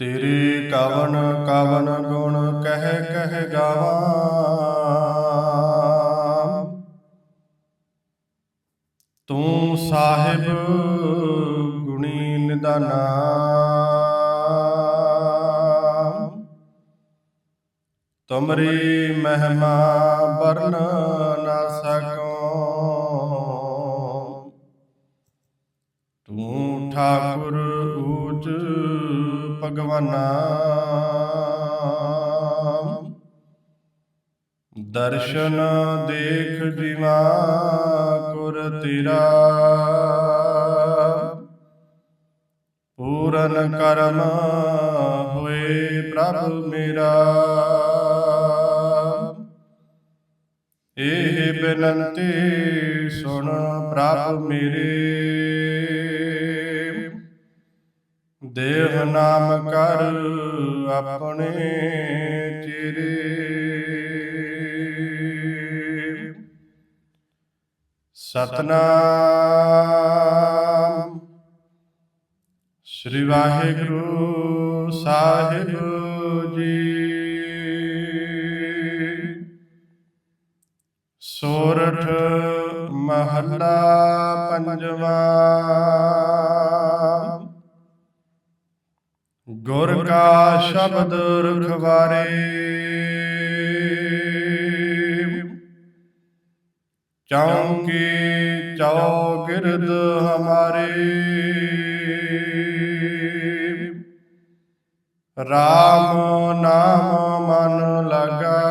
ਤੇਰੇ ਕਵਨ ਕਵਨ ਗੁਣ ਕਹਿ ਕਹਿ ਗਾਵਾਂ। ਤੂੰ ਸਾਹਿਬ ਗੁਣੀ ਨਿਦਾਨਾ। ਤੁਮਰੀ ਮਹਿਮਾ ਵਰਨ ਨਾ ਸਕੋ। ਤੂੰ ਠਾਕੁਰ ਊਚ ਭਗਵਾਨਾ। ਦਰਸ਼ਨ ਦੇਖ ਜੀਵਾ ਕੁਰ ਤੇਰਾ। ਪੂਰਨ ਕਰਮ ਹੋਏ ਪ੍ਰਭ ਮੇਰਾ। ਇਹ ਬੇਨੰਤੀ ਸੁਣ ਪ੍ਰਭ ਮੇਰੇ। ਦੇਹ ਨਾਮ ਕਰ ਆਪਣੇ ਚਿਰੇ। ਸਤਨਾਮ। ਸ੍ਰੀ ਵਾਹਿਗੁਰੂ ਸਾਹਿਬ ਜੀ। ਸੋਰਠ ਮਹੱਲਾ ਪੰਜਵਾ। ਗੁਰ ਕਾ ਸ਼ਬਦ ਰਖਵਾਰੇ ਚੌਂਕੀ ਚੌਗਿਰਦ ਹਮਾਰੇ। RAM ਨਾਮ ਮਨ ਲਗਾ।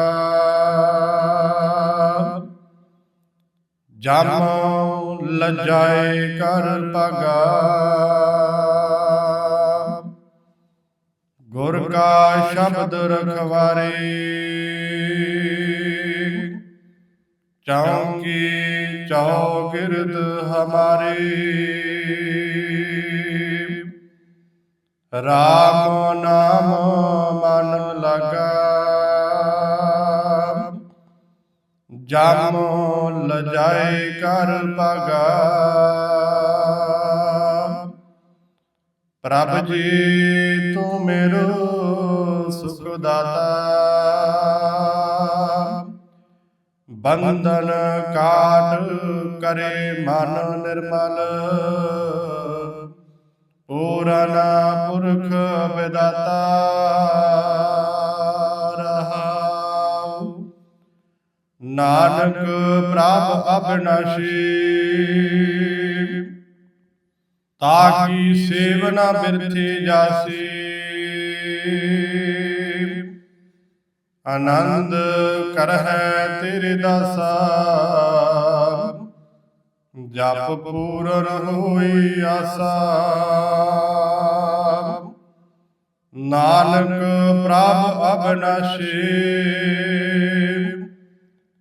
ਜਮ ਲਜਾਏ ਕਰ ਪਗਾ ਗੁਰ ਕਾ ਸ਼ਬਦ ਰਖਵਾਰੇ। ਚੌਂਕੀ ਚੌਗਿਰਦ ਹਮਾਰੇ। RAM ਨਾਮ ਮਨ ਲਗਾ। ਜਮ ਲਜਾਏ ਕਰ ਪਗਾ ਪ੍ਰਭ ਜੀ ਤੂੰ ਮੇਰੋ ਸੁਖ ਦਾਤਾ ਬੰਧਨ ਕਾਟ ਕਰੇ ਮਨ ਨਿਰਮਲ। ਪੂਰਨ ਪੁਰਖ ਵਿਦਾਤਾ ਰਹਾਉ। ਨਾਨਕ ਪ੍ਰਭ ਅਬਨਾਸ਼ੀ। ਤਾਕੀ ਸੇਵਨਾ ਬਿਰਥੀ ਜਾਸੀ? ਆਨੰਦ ਕਰਹਿ ਤੇਰੇ ਦਾਸਾ। ਜਪ ਪੂਰਨ ਹੋਈ ਆਸਾ। ਨਾਨਕ ਪ੍ਰਭ ਅਬਨਾਸ਼ੀ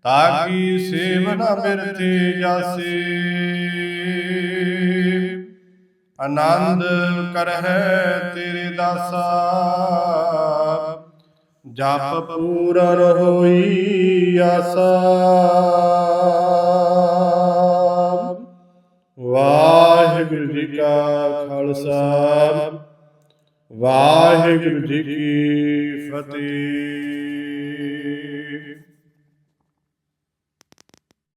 ਤਾਕੀ ਸੇਵਨਾ ਬਿਰਥੀ ਜਾਸੀ? ਆਨੰਦ ਕਰਹਿ ਤੇਰੇ ਦਾਸਾ। ਜਪ ਪੂਰਨ ਹੋਈ ਆਸਾ। ਵਾਹਿਗੁਰੂ ਜੀ ਕਾ ਖਾਲਸਾ। ਵਾਹਿਗੁਰੂ ਜੀ ਕੀ ਫਤਿਹ।